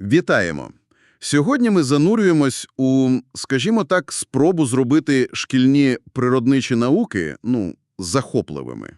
Вітаємо! Сьогодні ми занурюємось у, скажімо так, спробу зробити шкільні природничі науки, ну, захопливими.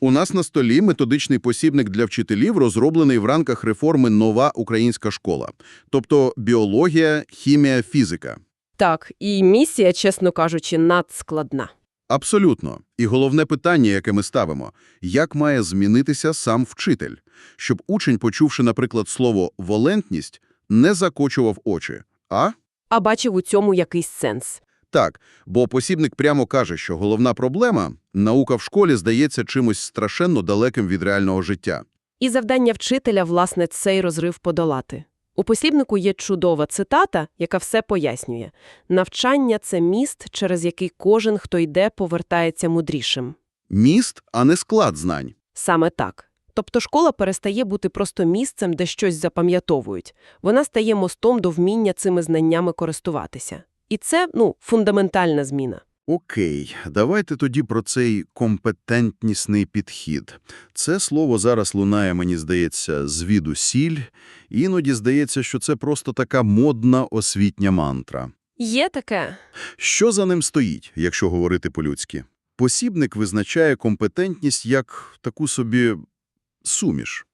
У нас на столі методичний посібник для вчителів, розроблений в рамках реформи «Нова українська школа», тобто біологія, хімія, фізика. Так, і місія, чесно кажучи, надскладна. Абсолютно. І головне питання, яке ми ставимо – як має змінитися сам вчитель? Щоб учень, почувши, наприклад, слово «волентність», не закочував очі. А? А бачив у цьому якийсь сенс. Так, бо посібник прямо каже, що головна проблема – наука в школі здається чимось страшенно далеким від реального життя. І завдання вчителя, власне, цей розрив подолати. У посібнику є чудова цитата, яка все пояснює. «Навчання – це міст, через який кожен, хто йде, повертається мудрішим». Міст, а не склад знань. Саме так. Тобто школа перестає бути просто місцем, де щось запам'ятовують. Вона стає мостом до вміння цими знаннями користуватися. І це, ну, фундаментальна зміна. Окей, давайте тоді про цей компетентнісний підхід. Це слово зараз лунає, мені здається, звідусіль. Іноді здається, що це просто така модна освітня мантра. Є таке? Що за ним стоїть, якщо говорити по-людськи? Посібник визначає компетентність як таку собі суміш.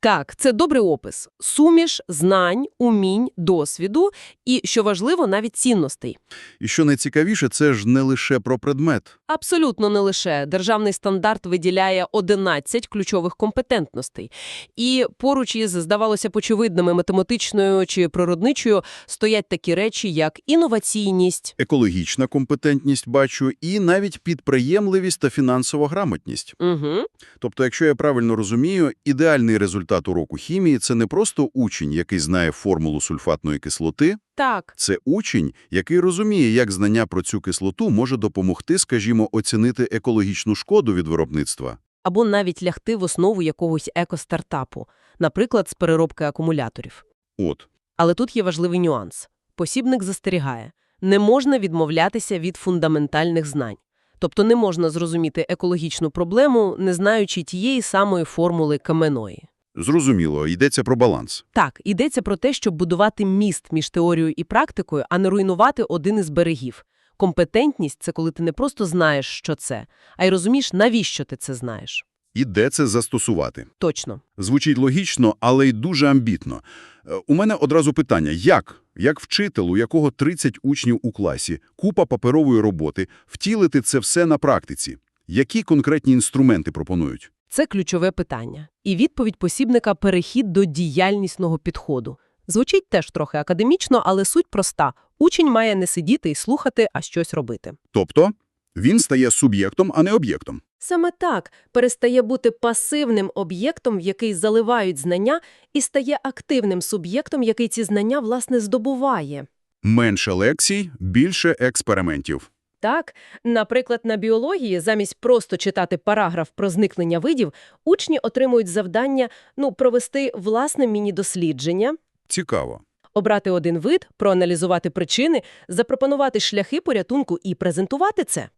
Так, це добрий опис. Суміш знань, умінь, досвіду і, що важливо, навіть цінностей. І що найцікавіше, це ж не лише про предмет. Абсолютно не лише. Державний стандарт виділяє 11 ключових компетентностей. І поруч із, здавалося, очевидними математичною чи природничою стоять такі речі, як інноваційність, Екологічна компетентність, бачу, і навіть підприємливість та фінансова грамотність. угу. Тобто, якщо я правильно розумію, ідеальний результат уроку хімії – це не просто учень, який знає формулу сульфатної кислоти, Так, це учень, який розуміє, як знання про цю кислоту може допомогти, скажімо, оцінити екологічну шкоду від виробництва. або навіть лягти в основу якогось екостартапу, наприклад, з переробки акумуляторів. От. Але тут є важливий нюанс. Посібник застерігає. Не можна відмовлятися від фундаментальних знань. Тобто не можна зрозуміти екологічну проблему, не знаючи тієї самої формули каменої. Зрозуміло, йдеться про баланс. Так, йдеться про те, щоб будувати міст між теорією і практикою, а не руйнувати один із берегів. Компетентність – це коли ти не просто знаєш, що це, а й розумієш, навіщо ти це знаєш. І де це застосувати? Точно. Звучить логічно, але й дуже амбітно. Е, У мене одразу питання. Як? Як вчитель, у якого 30 учнів у класі, купа паперової роботи, втілити це все на практиці? Які конкретні інструменти пропонують? Це ключове питання. І відповідь посібника – перехід до діяльнісного підходу. Звучить теж трохи академічно, але суть проста. Учень має не сидіти і слухати, а щось робити. Тобто, він стає суб'єктом, а не об'єктом. Саме так перестає бути пасивним об'єктом, в який заливають знання, і стає активним суб'єктом, який ці знання, власне, здобуває. Менше лекцій, більше експериментів. Так, наприклад, на біології замість просто читати параграф про зникнення видів, учні отримують завдання ну, провести власне міні-дослідження, Цікаво. обрати один вид, проаналізувати причини, запропонувати шляхи порятунку і презентувати це.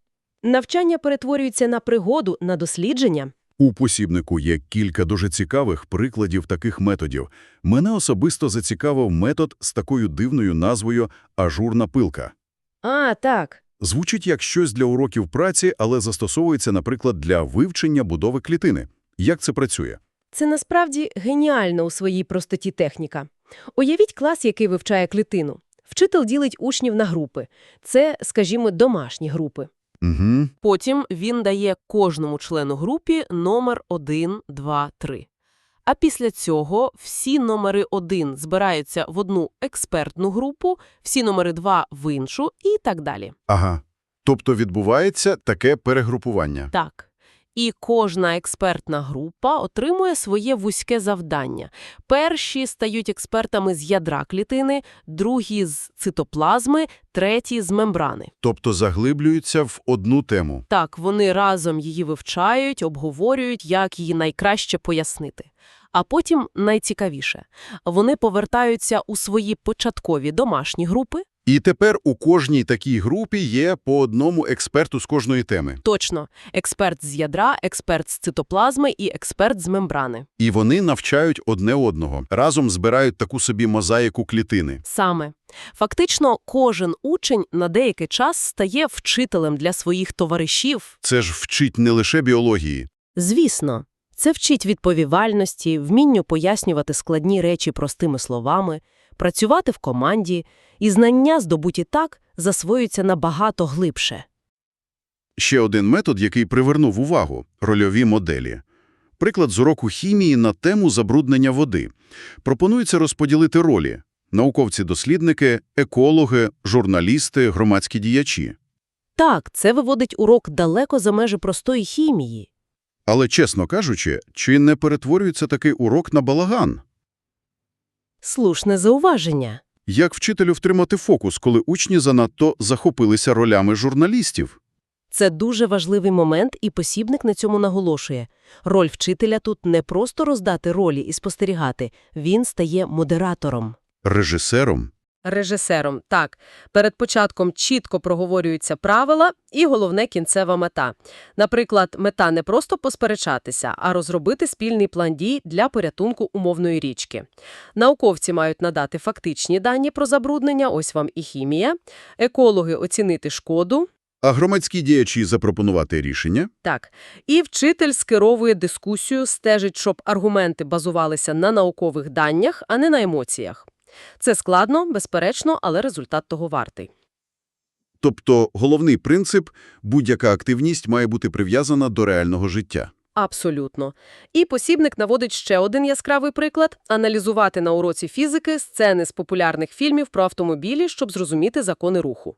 Навчання перетворюється на пригоду, на дослідження. У посібнику є кілька дуже цікавих прикладів таких методів. Мене особисто зацікавив метод з такою дивною назвою «ажурна пилка». А, так. Звучить як щось для уроків праці, але застосовується, наприклад, для вивчення будови клітини. Як це працює? Це насправді геніально у своїй простоті техніка. Уявіть клас, який вивчає клітину. Вчитель ділить учнів на групи. Це, скажімо, домашні групи. Угу. Потім він дає кожному члену групі номер 1, 2, 3. А після цього всі номери 1 збираються в одну експертну групу, всі номери 2 в іншу і так далі. Ага. Тобто відбувається таке перегрупування. Так. І кожна експертна група отримує своє вузьке завдання. Перші стають експертами з ядра клітини, другі – з цитоплазми, треті – з мембрани. Тобто заглиблюються в одну тему. Так, вони разом її вивчають, обговорюють, як її найкраще пояснити. А потім найцікавіше – вони повертаються у свої початкові домашні групи, І тепер у кожній такій групі є по одному експерту з кожної теми. Точно. Експерт з ядра, експерт з цитоплазми і експерт з мембрани. І вони навчають одне одного, разом збирають таку собі мозаїку клітини. Саме. Фактично, кожен учень на деякий час стає вчителем для своїх товаришів. Це ж вчить не лише біології. Звісно, це вчить відповівальності, вмінню пояснювати складні речі простими словами, працювати в команді, і знання, здобуті так, засвоюються набагато глибше. Ще один метод, який привернув увагу – рольові моделі. Приклад з уроку хімії на тему забруднення води. Пропонується розподілити ролі – науковці-дослідники, екологи, журналісти, громадські діячі. Так, це виводить урок далеко за межі простої хімії. Але, чесно кажучи, чи не перетворюється такий урок на балаган? Слушне зауваження. Як вчителю втримати фокус, коли учні занадто захопилися ролями журналістів? Це дуже важливий момент, і посібник на цьому наголошує. Роль вчителя тут не просто роздати ролі і спостерігати, він стає модератором. Режисером? Режисером, так. Перед початком чітко проговорюються правила і головне кінцева мета. Наприклад, мета не просто посперечатися, а розробити спільний план дій для порятунку умовної річки. Науковці мають надати фактичні дані про забруднення, ось вам і хімія, екологи оцінити шкоду, А громадські діячі запропонувати рішення? так, і вчитель скеровує дискусію, стежить, щоб аргументи базувалися на наукових даннях, а не на емоціях. Це складно, безперечно, але результат того вартий. Тобто головний принцип – будь-яка активність має бути прив'язана до реального життя. Абсолютно. І посібник наводить ще один яскравий приклад – аналізувати на уроці фізики сцени з популярних фільмів про автомобілі, щоб зрозуміти закони руху.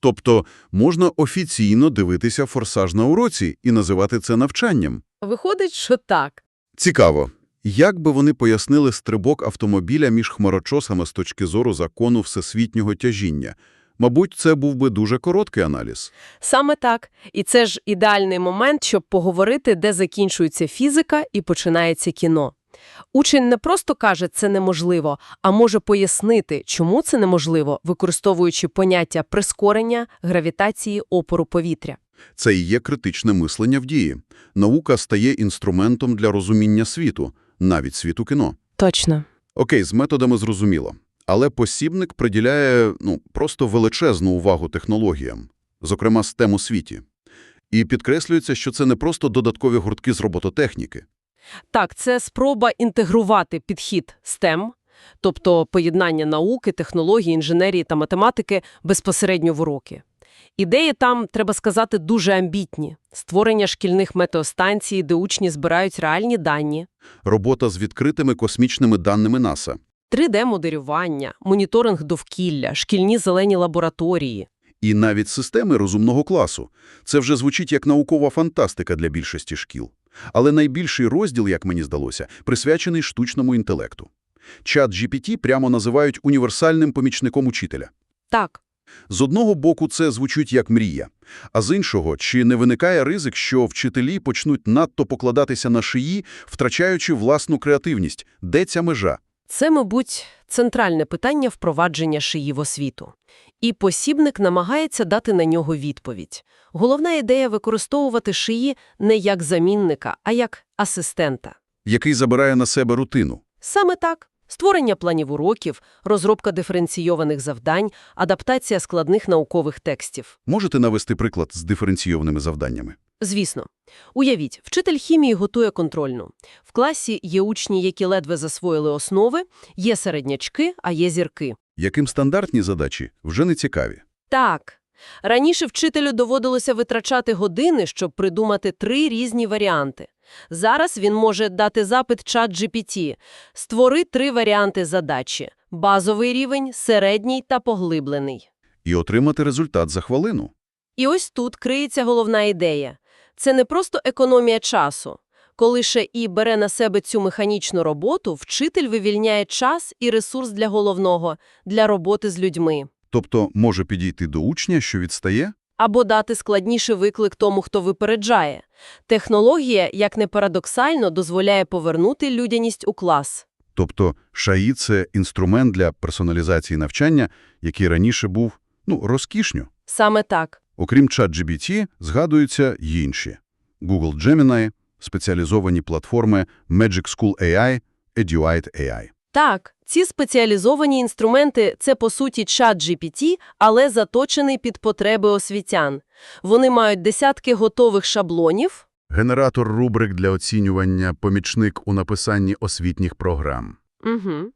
Тобто можна офіційно дивитися «Форсаж» на уроці і називати це навчанням. Виходить, що так. Цікаво. Як би вони пояснили стрибок автомобіля між хмарочосами з точки зору закону всесвітнього тяжіння? Мабуть, це був би дуже короткий аналіз. Саме так. І це ж ідеальний момент, щоб поговорити, де закінчується фізика і починається кіно. Учень не просто каже «це неможливо», а може пояснити, чому це неможливо, використовуючи поняття прискорення, гравітації, опору повітря. Це і є критичне мислення в дії. Наука стає інструментом для розуміння світу, навіть світу кіно. Точно. Окей, з методами зрозуміло. Але посібник приділяє ну, просто величезну увагу технологіям, зокрема STEM у світі. І підкреслюється, що це не просто додаткові гуртки з робототехніки. Так, це спроба інтегрувати підхід STEM, тобто поєднання науки, технології, інженерії та математики безпосередньо в уроки. Ідеї там, треба сказати, дуже амбітні. Створення шкільних метеостанцій, де учні збирають реальні дані, Робота з відкритими космічними даними НАСА. 3D-моделювання, моніторинг довкілля, шкільні зелені лабораторії. І навіть системи розумного класу. Це вже звучить як наукова фантастика для більшості шкіл. Але найбільший розділ, як мені здалося, присвячений штучному інтелекту. Чат GPT прямо називають універсальним помічником учителя. Так, З одного боку це звучить як мрія, а з іншого, чи не виникає ризик, що вчителі почнуть надто покладатися на шиї, втрачаючи власну креативність? Де ця межа? це, мабуть, центральне питання впровадження шиї в освіту. І посібник намагається дати на нього відповідь. Головна ідея – використовувати шиї не як замінника, а як асистента. Який забирає на себе рутину? Саме так. Створення планів уроків, розробка диференційованих завдань, адаптація складних наукових текстів. Можете навести приклад з диференційованими завданнями? Звісно. Уявіть, вчитель хімії готує контрольну. В класі є учні, які ледве засвоїли основи, є середнячки, а є зірки. Яким стандартні задачі вже не цікаві. Так. Раніше вчителю доводилося витрачати години, щоб придумати три різні варіанти. Зараз він може дати запит чат GPT. Створи три варіанти задачі – базовий рівень, середній та поглиблений. І отримати результат за хвилину. І ось тут криється головна ідея. Це не просто економія часу. Коли ще і бере на себе цю механічну роботу, вчитель вивільняє час і ресурс для головного – для роботи з людьми. Тобто може підійти до учня, що відстає? Або дати складніший виклик тому, хто випереджає. Технологія, як не парадоксально, дозволяє повернути людяність у клас. Тобто ШАІ – це інструмент для персоналізації навчання, який раніше був, ну, розкішньо. Саме так. Окрім ChatGPT, згадуються й інші. Google Gemini, спеціалізовані платформи Magic School AI, Eduite AI. Так, ці спеціалізовані інструменти – це, по суті, чат GPT, але заточений під потреби освітян. Вони мають десятки готових шаблонів, Генератор рубрик для оцінювання, помічник у написанні освітніх програм. Угу.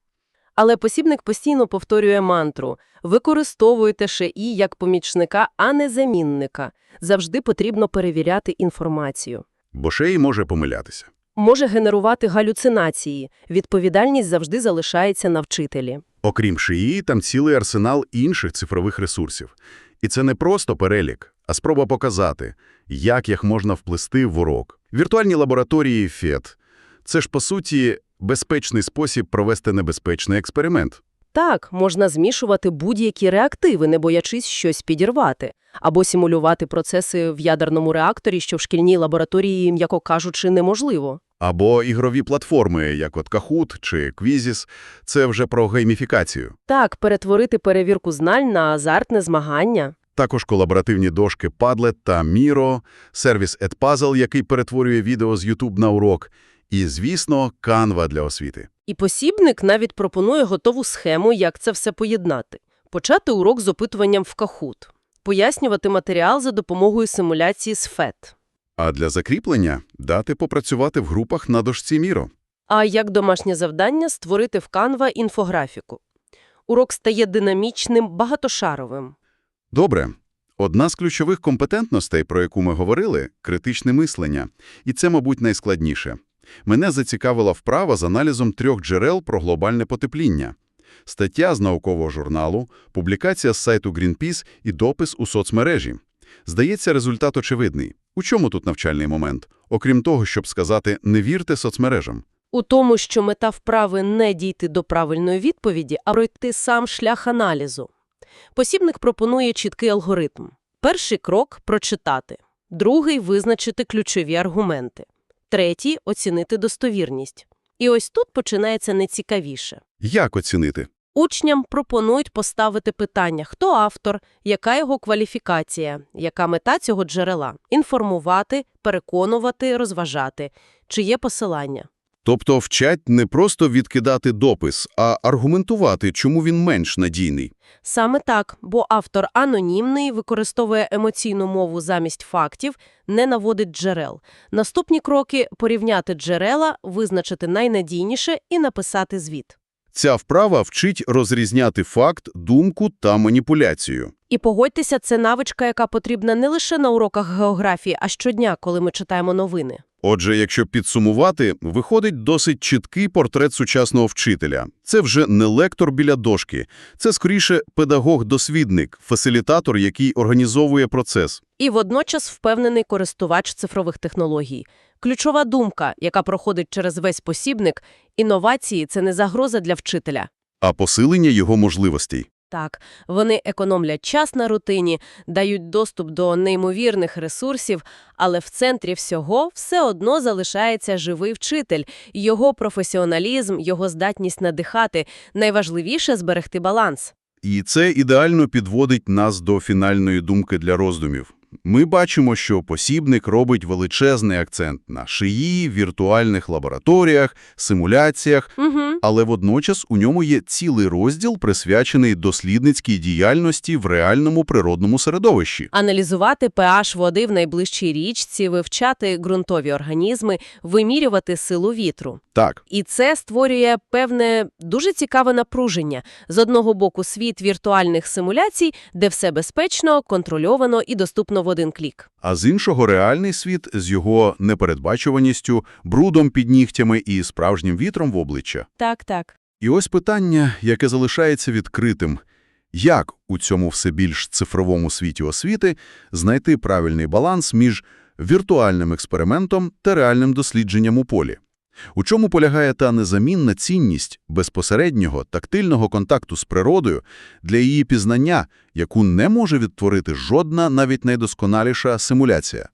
Але посібник постійно повторює мантру «Використовуйте ШІ як помічника, а не замінника. Завжди потрібно перевіряти інформацію». Бо й може помилятися. Може генерувати галюцинації. Відповідальність завжди залишається на вчителі. Окрім шиї, там цілий арсенал інших цифрових ресурсів. І це не просто перелік, а спроба показати, як їх можна вплести в урок. Віртуальні лабораторії ФЕД – це ж, по суті, безпечний спосіб провести небезпечний експеримент. Так, можна змішувати будь-які реактиви, не боячись щось підірвати. Або симулювати процеси в ядерному реакторі, що в шкільній лабораторії, м'яко кажучи, неможливо. Або ігрові платформи, як от Kahoot чи Quizzes – це вже про гейміфікацію. Так, перетворити перевірку знань на азартне змагання. Також колаборативні дошки Padlet та Miro, сервіс Edpuzzle, який перетворює відео з YouTube на урок, і, звісно, Canva для освіти. І посібник навіть пропонує готову схему, як це все поєднати. Почати урок з опитуванням в Kahoot. Пояснювати матеріал за допомогою симуляції з FET. А для закріплення – дати попрацювати в групах на дошці Miro. А як домашнє завдання створити в Canva інфографіку. Урок стає динамічним, багатошаровим. Добре. Одна з ключових компетентностей, про яку ми говорили – критичне мислення. І це, мабуть, найскладніше. Мене зацікавила вправа з аналізом трьох джерел про глобальне потепління. Стаття з наукового журналу, публікація з сайту Greenpeace і допис у соцмережі. Здається, результат очевидний. У чому тут навчальний момент? Окрім того, щоб сказати «не вірте соцмережам». У тому, що мета вправи не дійти до правильної відповіді, а пройти сам шлях аналізу. Посібник пропонує чіткий алгоритм. Перший крок – прочитати. Другий – визначити ключові аргументи. Третій – оцінити достовірність. І ось тут починається найцікавіше. Як оцінити? Учням пропонують поставити питання, хто автор, яка його кваліфікація, яка мета цього джерела – інформувати, переконувати, розважати, чи є посилання. Тобто вчать не просто відкидати допис, а аргументувати, чому він менш надійний. Саме так, бо автор анонімний, використовує емоційну мову замість фактів, не наводить джерел. Наступні кроки – порівняти джерела, визначити найнадійніше і написати звіт. Ця вправа вчить розрізняти факт, думку та маніпуляцію. І погодьтеся, це навичка, яка потрібна не лише на уроках географії, а щодня, коли ми читаємо новини. Отже, якщо підсумувати, виходить досить чіткий портрет сучасного вчителя. Це вже не лектор біля дошки, це скоріше педагог-досвідник, фасилітатор, який організовує процес. І водночас впевнений користувач цифрових технологій. Ключова думка, яка проходить через весь посібник – інновації – це не загроза для вчителя. А посилення його можливостей. Так, вони економлять час на рутині, дають доступ до неймовірних ресурсів, але в центрі всього все одно залишається живий вчитель, його професіоналізм, його здатність надихати. Найважливіше – зберегти баланс. І це ідеально підводить нас до фінальної думки для роздумів. Ми бачимо, що посібник робить величезний акцент на шиї, віртуальних лабораторіях, симуляціях, Угу. але водночас у ньому є цілий розділ, присвячений дослідницькій діяльності в реальному природному середовищі. Аналізувати pH води в найближчій річці, вивчати ґрунтові організми, вимірювати силу вітру. Так, І це створює певне дуже цікаве напруження. З одного боку світ віртуальних симуляцій, де все безпечно, контрольовано і доступно в один клік. а з іншого реальний світ з його непередбачуваністю, брудом під нігтями і справжнім вітром в обличчя. Так, так. І ось питання, яке залишається відкритим. Як у цьому все більш цифровому світі освіти знайти правильний баланс між віртуальним експериментом та реальним дослідженням у полі? У чому полягає та незамінна цінність безпосереднього тактильного контакту з природою для її пізнання, яку не може відтворити жодна навіть найдосконаліша симуляція?